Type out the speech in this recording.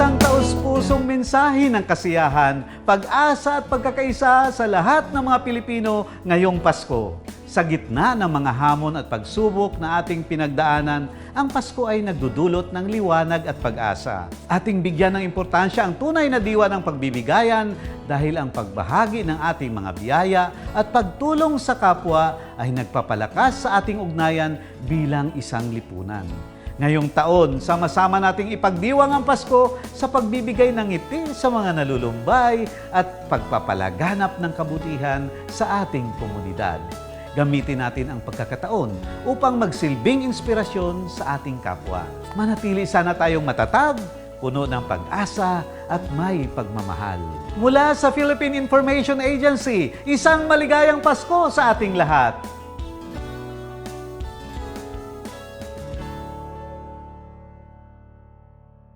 Isang taus-pusong mensahe ng kasiyahan, pag-asa at pagkakaisa sa lahat ng mga Pilipino ngayong Pasko. Sa gitna ng mga hamon at pagsubok na ating pinagdaanan, ang Pasko ay nagdudulot ng liwanag at pag-asa. Ating bigyan ng importansya ang tunay na diwa ng pagbibigayan dahil ang pagbahagi ng ating mga biyaya at pagtulong sa kapwa ay nagpapalakas sa ating ugnayan bilang isang lipunan. Ngayong taon, sama-sama nating ipagdiwang ang Pasko sa pagbibigay ng ngiti sa mga nalulumbay at pagpapalaganap ng kabutihan sa ating komunidad. Gamitin natin ang pagkakataon upang magsilbing inspirasyon sa ating kapwa. Manatili sana tayong matatag, puno ng pag-asa at may pagmamahal. Mula sa Philippine Information Agency, isang maligayang Pasko sa ating lahat.